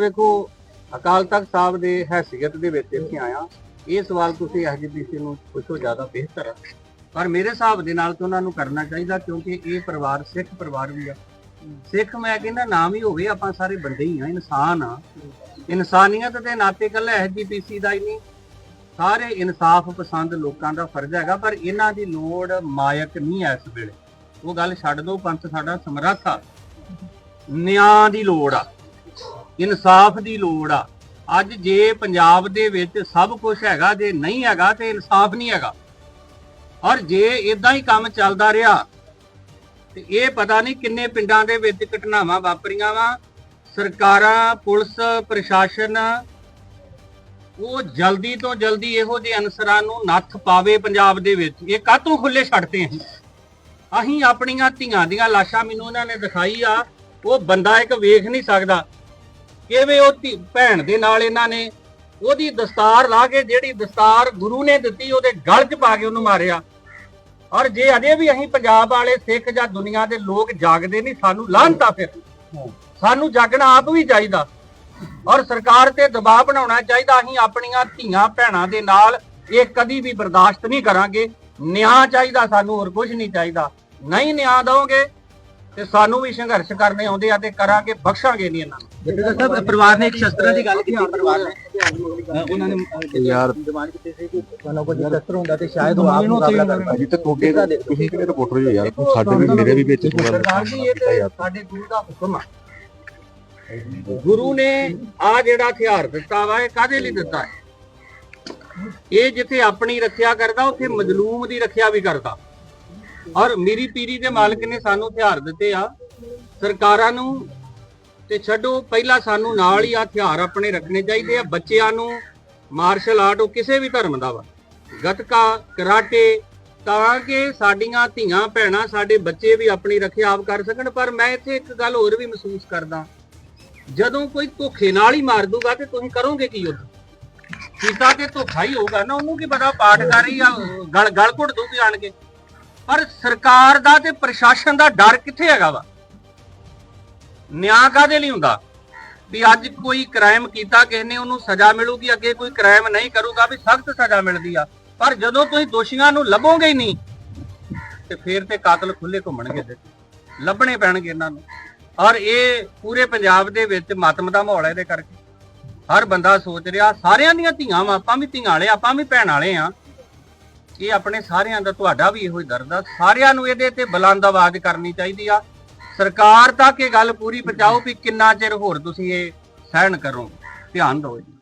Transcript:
ਵੇਖੋ ਅਕਾਲ ਤਖਤ ਸਾਹਿਬ ਦੇ ਹੈਸੀਅਤ ਦੇ ਵਿੱਚ ਇੱਥੇ ਆਇਆ ਇਹ ਸਵਾਲ ਤੁਸੀਂ ਐਸਜੀਪੀਸੀ ਨੂੰ ਪੁੱਛੋ, ਜ਼ਿਆਦਾ ਬਿਹਤਰ ਹੈ ਪਰ ਮੇਰੇ ਹਿਸਾਬ ਦੇ ਨਾਲ ਤਾਂ ਉਹਨਾਂ ਨੂੰ ਕਰਨਾ ਚਾਹੀਦਾ, ਕਿਉਂਕਿ ਇਹ ਪਰਿਵਾਰ, ਸਿੱਖ ਪਰਿਵਾਰ ਵੀ ਆ। ਸਿੱਖ ਮੈਂ ਕਹਿੰਦਾ ਨਾਮ ਹੀ ਹੋਵੇ, ਆਪਾਂ ਸਾਰੇ ਬੰਦੇ ਹੀ ਆ, ਇਨਸਾਨ ਆ। ਇਨਸਾਨੀਅਤ ਦੇ ਨਾਤੇ ਕੱਲਾ ਐਸਜੀਪੀਸੀ ਦਾ ਹੀ ਨਹੀਂ। ਸਾਰੇ ਇਨਸਾਫ ਪਸੰਦ ਲੋਕਾਂ ਦਾ ਫਰਜ਼ ਹੈਗਾ, ਪਰ ਇਹਨਾਂ ਦੀ ਲੋੜ ਮਾਇਕ ਨਹੀਂ ਐ ਇਸ ਵੇਲੇ। ਉਹ ਗੱਲ ਛੱਡ ਦੋ, ਪੰਥ ਸਾਡਾ ਸਮਰੱਥ ਆ। ਨਿਆਂ ਦੀ ਲੋੜ ਆ। ਇਨਸਾਫ ਦੀ ਲੋੜ ਆ। ਅੱਜ ਜੇ ਪੰਜਾਬ ਦੇ ਵਿੱਚ ਸਭ ਕੁਝ ਹੈਗਾ, ਜੇ ਨਹੀਂ ਹੈਗਾ ਤੇ ਇਨਸਾਫ ਨਹੀਂ ਹੈਗਾ। ਔਰ ਜੇ ਇਦਾਂ ਹੀ ਕੰਮ ਚੱਲਦਾ ਰਿਹਾ, ਤੇ ਇਹ ਪਤਾ ਨਹੀਂ ਕਿੰਨੇ ਪਿੰਡਾਂ ਦੇ ਵਿੱਚ ਘਟਨਾਵਾਂ ਵਾਪਰੀਆਂ ਵਾ। ਸਰਕਾਰਾਂ, ਪੁਲਿਸ, ਪ੍ਰਸ਼ਾਸਨ, ਉਹ ਜਲਦੀ ਤੋਂ ਜਲਦੀ ਇਹੋ ਜਿਹੇ ਅਨਸਰਾਂ ਨੂੰ ਨੱਥ ਪਾਵੇ ਪੰਜਾਬ ਦੇ ਵਿੱਚ। ਇਹ ਕਾਹਤੋਂ ਖੁੱਲੇ ਛੱਡਦੇ ਅਸੀਂ? ਅਸੀਂ ਆਪਣੀਆਂ ਧੀਆਂ ਦੀਆਂ ਲਾਸ਼ਾਂ, ਮੈਨੂੰ ਇਹਨਾਂ ਨੇ ਦਿਖਾਈ ਆ, ਉਹ ਬੰਦਾ ਇੱਕ ਵੇਖ ਨਹੀਂ ਸਕਦਾ। ਕਿਵੇਂ ਉਹ ਧੀ- ਭੈਣ ਦੇ ਨਾਲ ਇਹਨਾਂ ਨੇ ਉਹਦੀ ਦਸਤਾਰ ਲਾ ਕੇ ਜਿਹੜੀ ਦਸਤਾਰ ਗੁਰੂ ਨੇ ਦਿੱਤੀ, ਉਹਦੇ ਗਲ 'ਚ ਪਾ ਕੇ ਉਹਨੂੰ ਮਾਰਿਆ। ਔਰ ਜੇ ਅਜੇ ਵੀ ਅਸੀਂ ਪੰਜਾਬ ਵਾਲੇ, ਸਿੱਖ ਜਾਂ ਦੁਨੀਆ ਦੇ ਲੋਕ ਜਾਗਦੇ ਨਹੀਂ, ਸਾਨੂੰ ਲਾਹਨਤਾ ਫਿਰ। ਸਾਨੂੰ ਜਾਗਣਾ ਆਪ ਵੀ ਚਾਹੀਦਾ। ਔਰ ਸਰਕਾਰ ਤੇ ਦਬਾਅ ਬਣਾਉਣਾ ਚਾਹੀਦਾ। ਅਸੀਂ ਆਪਣੀਆਂ ਧੀਆਂ ਭੈਣਾਂ ਦੇ ਨਾਲ ਇਹ ਕਦੀ ਵੀ ਬਰਦਾਸ਼ਤ ਨਹੀਂ ਕਰਾਂਗੇ। ਨਿਆਂ ਚਾਹੀਦਾ ਸਾਨੂੰ, ਹੋਰ ਕੁਝ ਨਹੀਂ ਚਾਹੀਦਾ। ਨਹੀਂ ਨਿਆਂ ਦਵੋਗੇ ਤੇ ਸਾਨੂੰ ਵੀ ਸੰਘਰਸ਼ ਕਰਨੇ ਆਉਂਦੇ ਆ ਤੇ ਕਰਾਂਗੇ, ਬਖਸ਼ਾਂਗੇ ਨਹੀਂ ਇਹਨਾਂ ਨੂੰ। ਡਾਕਟਰ ਸਾਹਿਬ ਪਰਿਵਾਰ ਨੇ ਇੱਕ ਸ਼ਸਤਰਾਂ ਦੀ ਗੱਲ ਕੀਤੀ ਪਰਿਵਾਰ ਨੇ। ਉਹਨਾਂ ਨੇ ਯਾਰ। ਜ਼ਮਾਨ ਕੀਤੀ ਸੀ ਕਿ ਉਹਨਾਂ ਕੋਲ ਸ਼ਸਤਰ ਹੁੰਦਾ ਤੇ ਸ਼ਾਇਦ ਉਹ ਆਪ ਮੁਕਾਬਲਾ ਕਰ ਪਾਏ ਅਜੇ ਤਾਂ ਤੁਹਾਡੇ ਤੁਸੀਂ ਕਿਹੜੇ ਰਿਪੋਰਟਰ ਹੋ ਯਾਰ? ਸਾਡੇ ਵੀ ਮੇਰੇ ਵੀ ਵਿੱਚ ਸਰਕਾਰ ਜੀ ਇਹ ਤੇ ਸਾਡੇ ਗੁਰੂ ਦਾ ਹੁਕਮ ਆ। ਗੁਰੂ ਨੇ ਆ ਜਿਹੜਾ ਹਥਿਆਰ ਦਿੱਤਾ ਵਾ ਇਹ ਕਾਦੇ ਲਈ ਦਿੱਤਾ ਹੈ? ਇਹ ਜਿੱਥੇ ਆਪਣੀ ਰੱਖਿਆ ਕਰਦਾ ਉੱਥੇ ਮਜ਼ਲੂਮ ਦੀ ਰੱਖਿਆ ਵੀ ਕਰਦਾ। ਔਰ ਮੇਰੀ ਪੀਰੀ ਦੇ ਮਾਲਕ ਨੇ ਸਾਨੂੰ ਹਥਿਆਰ ਦਿੱਤੇ ਆ। ਸਰਕਾਰਾਂ ਨੂੰ ਤੇ ਛੱਡੋ, ਪਹਿਲਾਂ ਸਾਨੂੰ ਨਾਲ ਹੀ ਹਥਿਆਰ ਆਪਣੇ ਰੱਖਣੇ ਚਾਹੀਦੇ ਆ। ਬੱਚਿਆਂ ਨੂੰ ਮਾਰਸ਼ਲ ਆਰਟ ਉਹ ਕਿਸੇ ਵੀ ਧਰਮ ਦਾ ਵਾ। ਗਤਕਾ, ਕਰਾਟੇ, ਤਾਂ ਕਿ ਸਾਡੀਆਂ ਧੀਆਂ, ਭੈਣਾਂ ਸਾਡੇ ਬੱਚੇ ਵੀ ਆਪਣੀ ਰੱਖਿਆ ਆਪ ਕਰ ਸਕਣ। ਪਰ ਮੈਂ ਇੱਥੇ ਇੱਕ ਗੱਲ ਹੋਰ ਵੀ ਮਹਿਸੂਸ ਕਰਦਾ। ਜਦੋਂ ਕੋਈ ਧੋਖੇ ਨਾਲ ਹੀ ਮਾਰ ਦੂਗਾ ਤੇ ਤੁਸੀਂ ਕਰੋਗੇ ਕੀ ਉਹ ਕੀਤਾ ਤੇ ਧੋਖਾ ਹੀ ਹੋਊਗਾ ਨਾ, ਉਹਨੂੰ ਕੀ ਪਤਾ ਪਾਠਕਾਰੀ ਆ ਗਲ ਗਲ ਘੁੱਟ ਦੂਗੀ ਆਣ ਕੇ। ਪਰ ਸਰਕਾਰ ਦਾ ਤੇ ਪ੍ਰਸ਼ਾਸਨ ਦਾ ਡਰ ਕਿੱਥੇ ਹੈਗਾ ਵਾ? ਨਿਆਂ ਕਾਦੇ ਲਈ ਹੁੰਦਾ? ਵੀ ਅੱਜ ਕੋਈ ਕ੍ਰਾਈਮ ਕੀਤਾ, ਕਿਸੇ ਨੇ ਉਹਨੂੰ ਸਜ਼ਾ ਮਿਲੂਗੀ, ਅੱਗੇ ਕੋਈ ਕ੍ਰਾਈਮ ਨਹੀਂ ਕਰੂਗਾ, ਵੀ ਸਖਤ ਸਜ਼ਾ ਮਿਲਦੀ ਆ। ਪਰ ਜਦੋਂ ਤੁਸੀਂ ਦੋਸ਼ੀਆਂ ਨੂੰ ਲੱਭੋਗੇ ਹੀ ਨਹੀਂ, ਤੇ ਫੇਰ ਤੇ ਕਾਤਲ ਖੁੱਲੇ ਘੁੰਮਣਗੇ ਤੇ। ਲੱਭਣੇ ਪੈਣਗੇ ਇਹਨਾਂ ਨੂੰ। ਔਰ ਇਹ ਪੂਰੇ ਪੰਜਾਬ ਦੇ ਵਿੱਚ ਮਾਤਮ ਦਾ ਮਾਹੌਲ ਹੈ ਇਹਦੇ ਕਰਕੇ। ਹਰ ਬੰਦਾ ਸੋਚ ਰਿਹਾ, ਸਾਰਿਆਂ ਦੀਆਂ ਧੀਆਂ ਵਾ, ਆਪਾਂ ਵੀ ਧੀਆਂ ਵਾਲੇ ਆਪਾਂ ਵੀ ਭੈਣ ਵਾਲੇ ਆ। ਇਹ ਆਪਣੇ ਸਾਰਿਆਂ ਦਾ, ਤੁਹਾਡਾ ਵੀ ਇਹੋ ਹੀ ਦਰਦ ਆ। ਸਾਰਿਆਂ ਨੂੰ ਇਹਦੇ ਤੇ ਬੁਲੰਦ ਆਵਾਜ਼ ਕਰਨੀ ਚਾਹੀਦੀ ਆ। ਸਰਕਾਰ ਤੱਕ ਇਹ ਗੱਲ ਪੂਰੀ ਪਹੁੰਚਾਓ ਵੀ ਕਿੰਨਾ ਚਿਰ ਹੋਰ ਤੁਸੀਂ ਇਹ ਸਹਿਣ ਕਰੋ ਧਿਆਨ ਦਿਓ ਜੀ।